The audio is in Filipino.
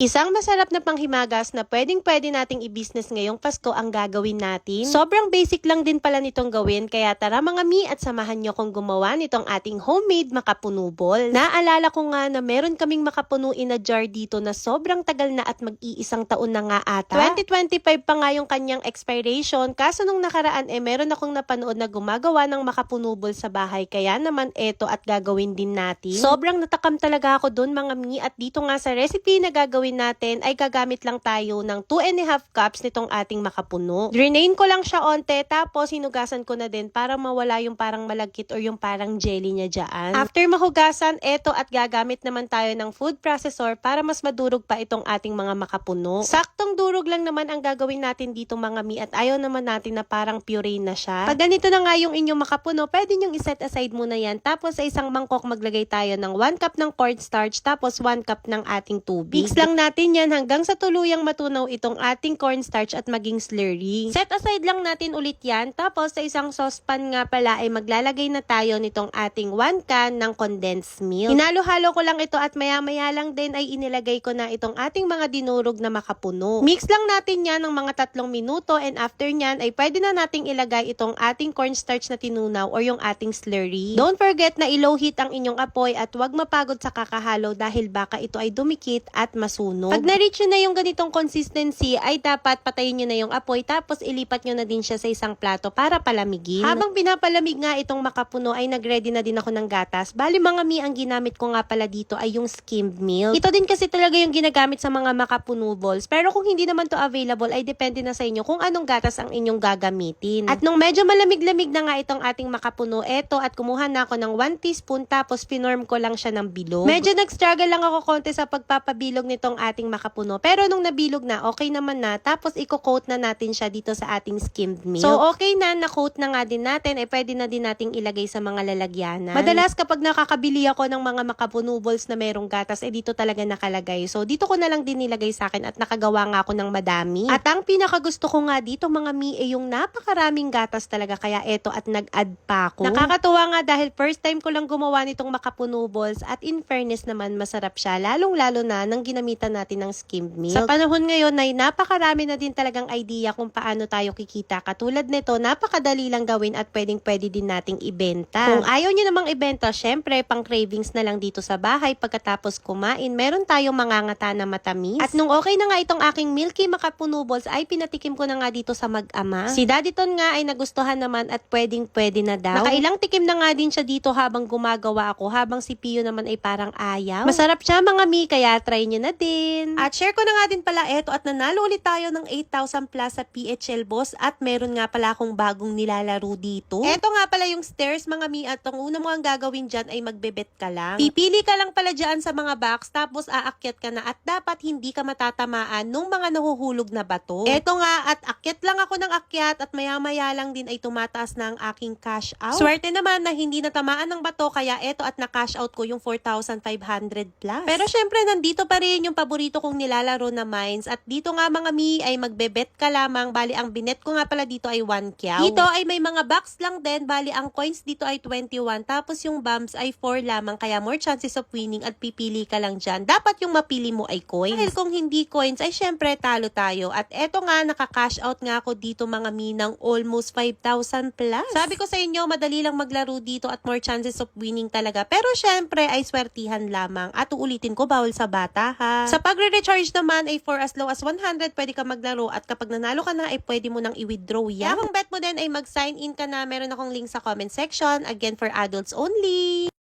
Isang masarap na panghimagas na pwedeng pwede nating i-business ngayong Pasko ang gagawin natin. Sobrang basic lang din pala nitong gawin kaya tara mga mi at samahan nyo kong gumawa nitong ating homemade makapunubol. Naalala ko nga na meron kaming makapunuin na jar dito na sobrang tagal na at mag-iisang taon na nga ata. 2025 pa nga yung kanyang expiration kaso nung nakaraan eh meron akong napanood na gumagawa ng makapunubol sa bahay kaya naman eto at gagawin din natin. Sobrang natakam talaga ako dun mga mi at dito nga sa recipe na gagawin natin ay gagamit lang tayo ng 2 and a half cups nitong ating makapuno. Drainain ko lang siya onte tapos hinugasan ko na din para mawala yung parang malagkit or yung parang jelly niya dyan. After mahugasan, eto at gagamit naman tayo ng food processor para mas madurog pa itong ating mga makapuno. Saktong durog lang naman ang gagawin natin dito mga mi at ayaw naman natin na parang puree na siya. Pag ganito na nga yung inyong makapuno, pwede nyong iset aside muna yan. Tapos sa isang mangkok maglagay tayo ng 1 cup ng cornstarch tapos 1 cup ng ating tubig. Mix lang natin yan hanggang sa tuluyang matunaw itong ating cornstarch at maging slurry. Set aside lang natin ulit yan. Tapos sa isang saucepan nga pala ay maglalagay na tayo nitong ating 1 can ng condensed milk. Hinalo-halo ko lang ito at maya-maya lang din ay inilagay ko na itong ating mga dinurog na makapuno. Mix lang natin yan ng mga tatlong minuto and after nyan ay pwede na nating ilagay itong ating cornstarch na tinunaw or yung ating slurry. Don't forget na i-low heat ang inyong apoy at huwag mapagod sa kakahalo dahil baka ito ay dumikit at masunog. Pag na-reach nyo na yung ganitong consistency ay dapat patayin nyo na yung apoy tapos ilipat nyo na din siya sa isang plato para palamigin. Habang pinapalamig nga itong makapuno ay nagready na din ako ng gatas. Bali mga mi ang ginamit ko nga pala dito ay yung skimmed milk. Ito din kasi talaga yung ginagamit sa mga makapuno balls. Pero kung hindi naman to available ay depende na sa inyo kung anong gatas ang inyong gagamitin. At nung medyo malamig-lamig na nga itong ating makapuno, eto at kumuha na ako ng 1 teaspoon tapos pinorm ko lang siya ng bilog. Medyo nag-struggle lang ako konti sa pagpapabilog nitong ating makapuno. Pero nung nabilog na, okay naman na. Tapos i-coat na natin siya dito sa ating skimmed milk. So okay na, na-coat na nga din natin, eh pwede na din nating ilagay sa mga lalagyanan. Madalas kapag nakakabili ako ng mga makapuno balls na merong gatas, eh dito talaga nakalagay. So dito ko na lang din nilagay sa akin at nakagawa nga ako ng madami. At ang pinakagusto ko nga dito mga mi, eh yung napakaraming gatas talaga. Kaya eto at nag-add pa ako. Nakakatuwa nga dahil first time ko lang gumawa nitong makapuno balls at in fairness naman masarap siya. Lalong-lalo na nang ginamitan natin ng skimmed milk. Sa panahon ngayon ay napakarami na din talagang idea kung paano tayo kikita. Katulad nito, napakadali lang gawin at pwedeng pwede din nating ibenta. Kung ayaw nyo namang ibenta, syempre pang cravings na lang dito sa bahay pagkatapos kumain. Meron tayong mangangata na matamis. At nung okay na nga itong aking milky makapuno balls ay pinatikim ko na nga dito sa mag-ama. Si Daddy Ton nga ay nagustuhan naman at pwedeng pwede na daw. Nakailang tikim na nga din siya dito habang gumagawa ako habang si Pio naman ay parang ayaw. Masarap siya mga mi kaya try nyo na din. At share ko na nga din pala eto at nanalo ulit tayo ng 8,000 plus sa PHL Boss at meron nga pala akong bagong nilalaro dito. Eto nga pala yung stairs mga mi at ang una mo ang gagawin dyan ay magbebet ka lang. Pipili ka lang pala dyan sa mga box tapos aakyat ka na at dapat hindi ka matatamaan nung mga nahuhulog na bato. Eto nga at akyat lang ako ng akyat at maya-maya lang din ay tumataas na ang aking cash out. Swerte naman na hindi natamaan ng bato kaya eto at na-cash out ko yung 4,500 plus. Pero syempre nandito pa rin yung paborito kong nilalaro na mines at dito nga mga mi ay magbebet ka lamang bali ang binet ko nga pala dito ay 1 kyaw. Dito ay may mga box lang din bali ang coins dito ay 21 tapos yung bombs ay 4 lamang kaya more chances of winning at pipili ka lang dyan. Dapat yung mapili mo ay coins. Dahil kung hindi coins ay syempre talo tayo at eto nga nakaka-cash out nga ako dito mga mi ng almost 5,000 plus. Sabi ko sa inyo madali lang maglaro dito at more chances of winning talaga pero syempre ay swertihan lamang at uulitin ko bawal sa bata ha. Sa pagre-recharge naman ay for as low as 100 pwede ka maglaro at kapag nanalo ka na ay pwede mo nang i-withdraw yan. Kaya kung bet mo din ay mag-sign in ka na meron akong link sa comment section again for adults only.